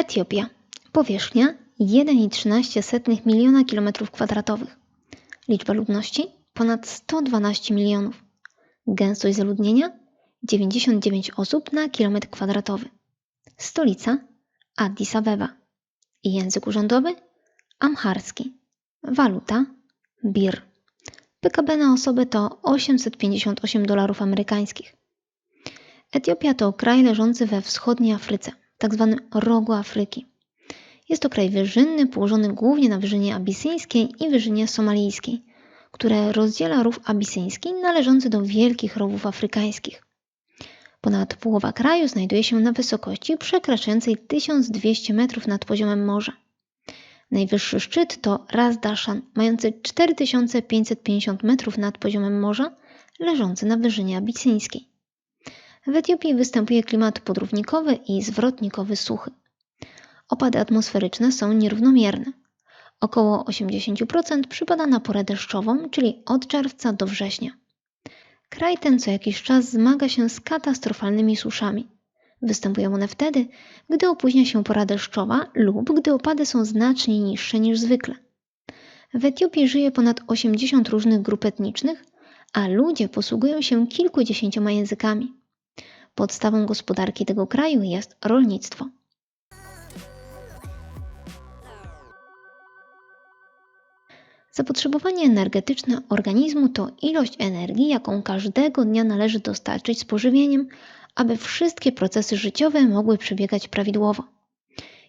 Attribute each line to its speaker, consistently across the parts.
Speaker 1: Etiopia. Powierzchnia 1,13 miliona km2. Liczba ludności ponad 112 milionów. Gęstość zaludnienia 99 osób na kilometr kwadratowy. Stolica Addis Abeba. Język urzędowy amharski. Waluta bir. PKB na osobę to 858 dolarów amerykańskich. Etiopia to kraj leżący we wschodniej Afryce, tzw. rogu Afryki. Jest to kraj wyżynny, położony głównie na wyżynie abisyńskiej i wyżynie somalijskiej, które rozdziela rów abisyński należący do wielkich rowów afrykańskich. Ponad połowa kraju znajduje się na wysokości przekraczającej 1200 metrów nad poziomem morza. Najwyższy szczyt to Ras Dashan, mający 4550 metrów nad poziomem morza, leżący na wyżynie abisyńskiej. W Etiopii występuje klimat podrównikowy i zwrotnikowy suchy. Opady atmosferyczne są nierównomierne. Około 80% przypada na porę deszczową, czyli od czerwca do września. Kraj ten co jakiś czas zmaga się z katastrofalnymi suszami. Występują one wtedy, gdy opóźnia się pora deszczowa lub gdy opady są znacznie niższe niż zwykle. W Etiopii żyje ponad 80 różnych grup etnicznych, a ludzie posługują się kilkudziesięcioma językami. Podstawą gospodarki tego kraju jest rolnictwo. Zapotrzebowanie energetyczne organizmu to ilość energii, jaką każdego dnia należy dostarczyć z pożywieniem, aby wszystkie procesy życiowe mogły przebiegać prawidłowo.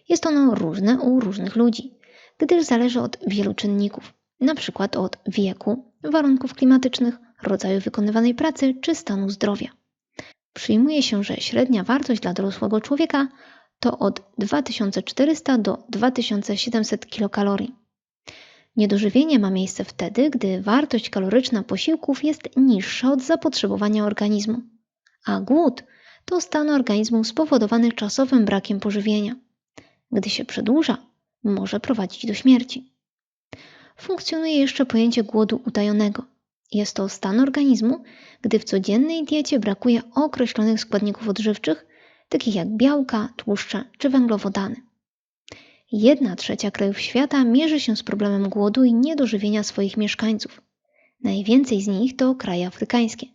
Speaker 1: Jest ono różne u różnych ludzi, gdyż zależy od wielu czynników, np. od wieku, warunków klimatycznych, rodzaju wykonywanej pracy czy stanu zdrowia. Przyjmuje się, że średnia wartość dla dorosłego człowieka to od 2400 do 2700 kilokalorii. Niedożywienie ma miejsce wtedy, gdy wartość kaloryczna posiłków jest niższa od zapotrzebowania organizmu, a głód to stan organizmu spowodowany czasowym brakiem pożywienia. Gdy się przedłuża, może prowadzić do śmierci. Funkcjonuje jeszcze pojęcie głodu utajonego. Jest to stan organizmu, gdy w codziennej diecie brakuje określonych składników odżywczych, takich jak białka, tłuszcze czy węglowodany. Jedna trzecia krajów świata mierzy się z problemem głodu i niedożywienia swoich mieszkańców. Najwięcej z nich to kraje afrykańskie.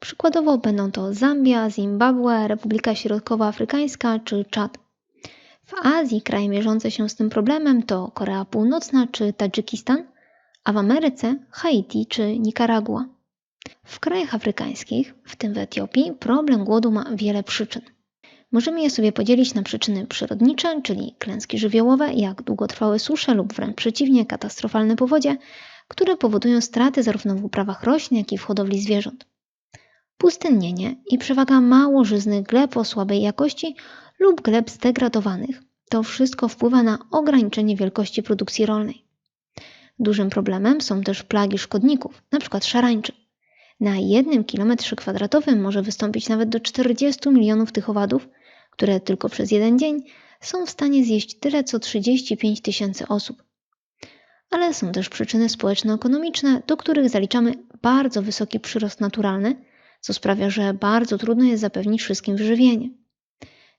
Speaker 1: Przykładowo będą to Zambia, Zimbabwe, Republika Środkowoafrykańska czy Czad. W Azji kraje mierzące się z tym problemem to Korea Północna czy Tadżykistan, a w Ameryce Haiti czy Nikaragua. W krajach afrykańskich, w tym w Etiopii, problem głodu ma wiele przyczyn. Możemy je sobie podzielić na przyczyny przyrodnicze, czyli klęski żywiołowe, jak długotrwałe susze lub wręcz przeciwnie, katastrofalne powodzie, które powodują straty zarówno w uprawach roślin, jak i w hodowli zwierząt. Pustynnienie i przewaga mało żyznych gleb o słabej jakości lub gleb zdegradowanych to wszystko wpływa na ograniczenie wielkości produkcji rolnej. Dużym problemem są też plagi szkodników, np. szarańczy. Na jednym kilometrze kwadratowym może wystąpić nawet do 40 milionów tych owadów, które tylko przez jeden dzień są w stanie zjeść tyle co 35 tysięcy osób. Ale są też przyczyny społeczno-ekonomiczne, do których zaliczamy bardzo wysoki przyrost naturalny, co sprawia, że bardzo trudno jest zapewnić wszystkim wyżywienie.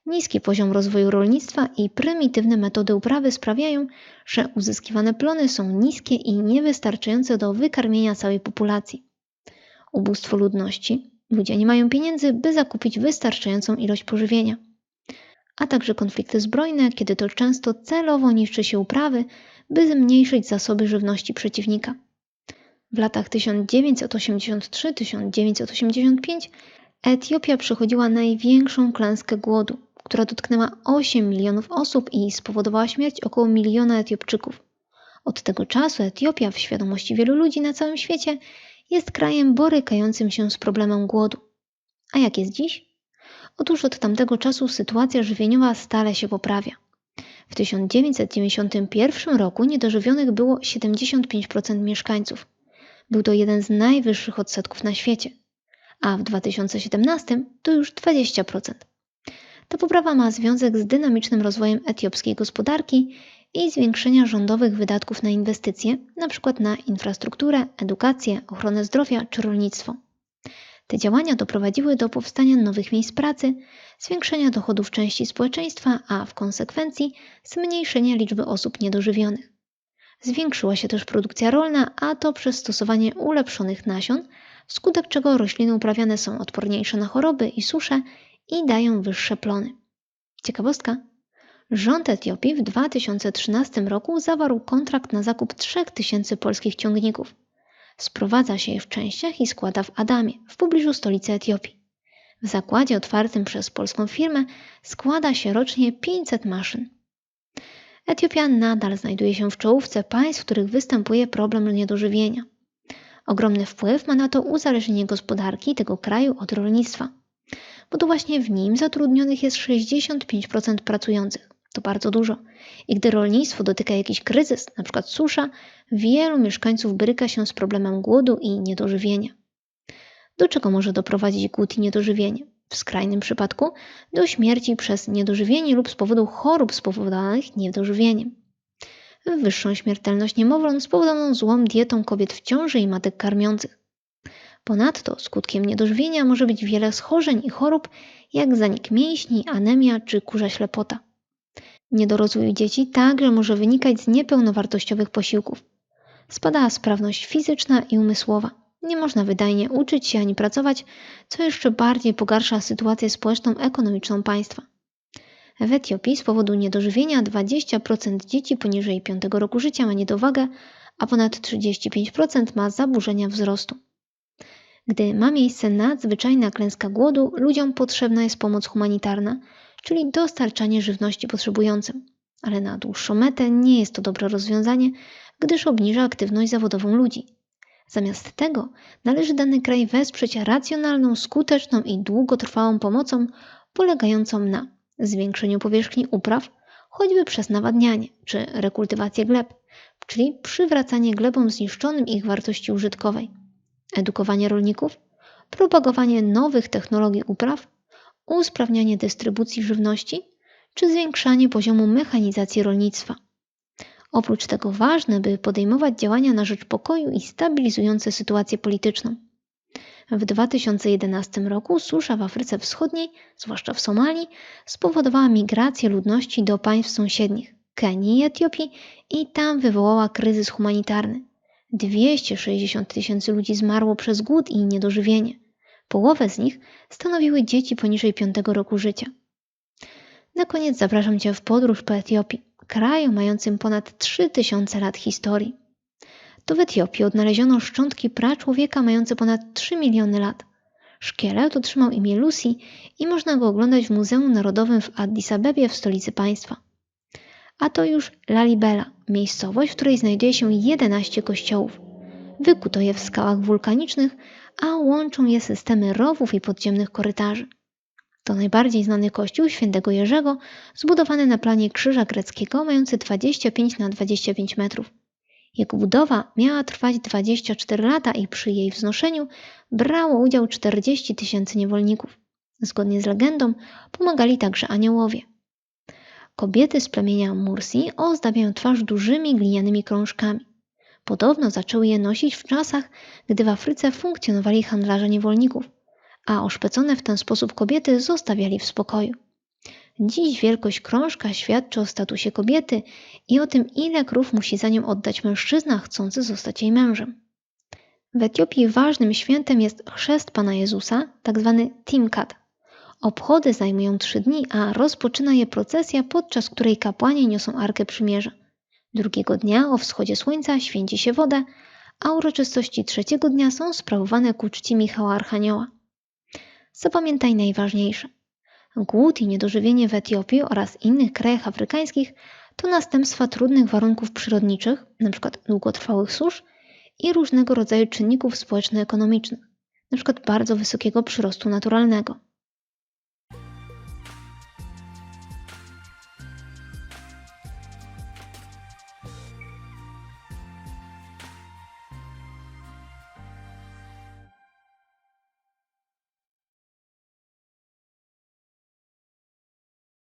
Speaker 1: Niski poziom rozwoju rolnictwa i prymitywne metody uprawy sprawiają, że uzyskiwane plony są niskie i niewystarczające do wykarmienia całej populacji. Ubóstwo ludności. Ludzie nie mają pieniędzy, by zakupić wystarczającą ilość pożywienia a także konflikty zbrojne, kiedy to często celowo niszczy się uprawy, by zmniejszyć zasoby żywności przeciwnika. W latach 1983-1985 Etiopia przechodziła największą klęskę głodu, która dotknęła 8 milionów osób i spowodowała śmierć około miliona Etiopczyków. Od tego czasu Etiopia, w świadomości wielu ludzi na całym świecie, jest krajem borykającym się z problemem głodu. A jak jest dziś? Otóż od tamtego czasu sytuacja żywieniowa stale się poprawia. W 1991 roku niedożywionych było 75% mieszkańców. Był to jeden z najwyższych odsetków na świecie, a w 2017 to już 20%. Ta poprawa ma związek z dynamicznym rozwojem etiopskiej gospodarki i zwiększenia rządowych wydatków na inwestycje, np. na infrastrukturę, edukację, ochronę zdrowia czy rolnictwo. Te działania doprowadziły do powstania nowych miejsc pracy, zwiększenia dochodów części społeczeństwa, a w konsekwencji zmniejszenia liczby osób niedożywionych. Zwiększyła się też produkcja rolna, a to przez stosowanie ulepszonych nasion, wskutek czego rośliny uprawiane są odporniejsze na choroby i susze i dają wyższe plony. Ciekawostka. Rząd Etiopii w 2013 roku zawarł kontrakt na zakup 3000 polskich ciągników. Sprowadza się je w częściach i składa w Adamie, w pobliżu stolicy Etiopii. W zakładzie otwartym przez polską firmę składa się rocznie 500 maszyn. Etiopia nadal znajduje się w czołówce państw, w których występuje problem niedożywienia. Ogromny wpływ ma na to uzależnienie gospodarki tego kraju od rolnictwa, bo to właśnie w nim zatrudnionych jest 65% pracujących. To bardzo dużo. I gdy rolnictwo dotyka jakiś kryzys, np. susza, wielu mieszkańców boryka się z problemem głodu i niedożywienia. Do czego może doprowadzić głód i niedożywienie? W skrajnym przypadku do śmierci przez niedożywienie lub z powodu chorób spowodowanych niedożywieniem. Wyższą śmiertelność niemowląt spowodowaną złą dietą kobiet w ciąży i matek karmiących. Ponadto skutkiem niedożywienia może być wiele schorzeń i chorób, jak zanik mięśni, anemia czy kurza ślepota. Niedorozwój dzieci także może wynikać z niepełnowartościowych posiłków. Spada sprawność fizyczna i umysłowa. Nie można wydajnie uczyć się ani pracować, co jeszcze bardziej pogarsza sytuację społeczną-ekonomiczną państwa. W Etiopii z powodu niedożywienia 20% dzieci poniżej 5 roku życia ma niedowagę, a ponad 35% ma zaburzenia wzrostu. Gdy ma miejsce nadzwyczajna klęska głodu, ludziom potrzebna jest pomoc humanitarna, czyli dostarczanie żywności potrzebującym. Ale na dłuższą metę nie jest to dobre rozwiązanie, gdyż obniża aktywność zawodową ludzi. Zamiast tego należy dany kraj wesprzeć racjonalną, skuteczną i długotrwałą pomocą polegającą na zwiększeniu powierzchni upraw, choćby przez nawadnianie czy rekultywację gleb, czyli przywracanie glebom zniszczonym ich wartości użytkowej, edukowanie rolników, propagowanie nowych technologii upraw usprawnianie dystrybucji żywności czy zwiększanie poziomu mechanizacji rolnictwa. Oprócz tego ważne, by podejmować działania na rzecz pokoju i stabilizujące sytuację polityczną. W 2011 roku susza w Afryce Wschodniej, zwłaszcza w Somalii, spowodowała migrację ludności do państw sąsiednich Kenii i Etiopii i tam wywołała kryzys humanitarny. 260 tysięcy ludzi zmarło przez głód i niedożywienie. Połowę z nich stanowiły dzieci poniżej 5 roku życia. Na koniec zapraszam Cię w podróż po Etiopii, kraju mającym ponad 3000 lat historii. To w Etiopii odnaleziono szczątki praczłowieka mające ponad 3 miliony lat. Szkielet otrzymał imię Lucy i można go oglądać w Muzeum Narodowym w Addis Abebie w stolicy państwa. A to już Lalibela, miejscowość, w której znajduje się 11 kościołów. Wykuto je w skałach wulkanicznych, a łączą je systemy rowów i podziemnych korytarzy. To najbardziej znany kościół świętego Jerzego, zbudowany na planie krzyża greckiego, mający 25 na 25 metrów. Jego budowa miała trwać 24 lata i przy jej wznoszeniu brało udział 40 tysięcy niewolników. Zgodnie z legendą pomagali także aniołowie. Kobiety z plemienia Mursi ozdabiają twarz dużymi glinianymi krążkami. Podobno zaczęły je nosić w czasach, gdy w Afryce funkcjonowali handlarze niewolników, a oszpecone w ten sposób kobiety zostawiali w spokoju. Dziś wielkość krążka świadczy o statusie kobiety i o tym, ile krów musi za nią oddać mężczyzna chcący zostać jej mężem. W Etiopii ważnym świętem jest chrzest Pana Jezusa, tzw. Tak Timkat. Obchody zajmują trzy dni, a rozpoczyna je procesja, podczas której kapłani niosą Arkę Przymierza. Drugiego dnia o wschodzie słońca święci się wodę, a uroczystości trzeciego dnia są sprawowane ku czci Michała Archanioła. Zapamiętaj najważniejsze. Głód i niedożywienie w Etiopii oraz innych krajach afrykańskich to następstwa trudnych warunków przyrodniczych, np. długotrwałych susz i różnego rodzaju czynników społeczno-ekonomicznych, np. bardzo wysokiego przyrostu naturalnego.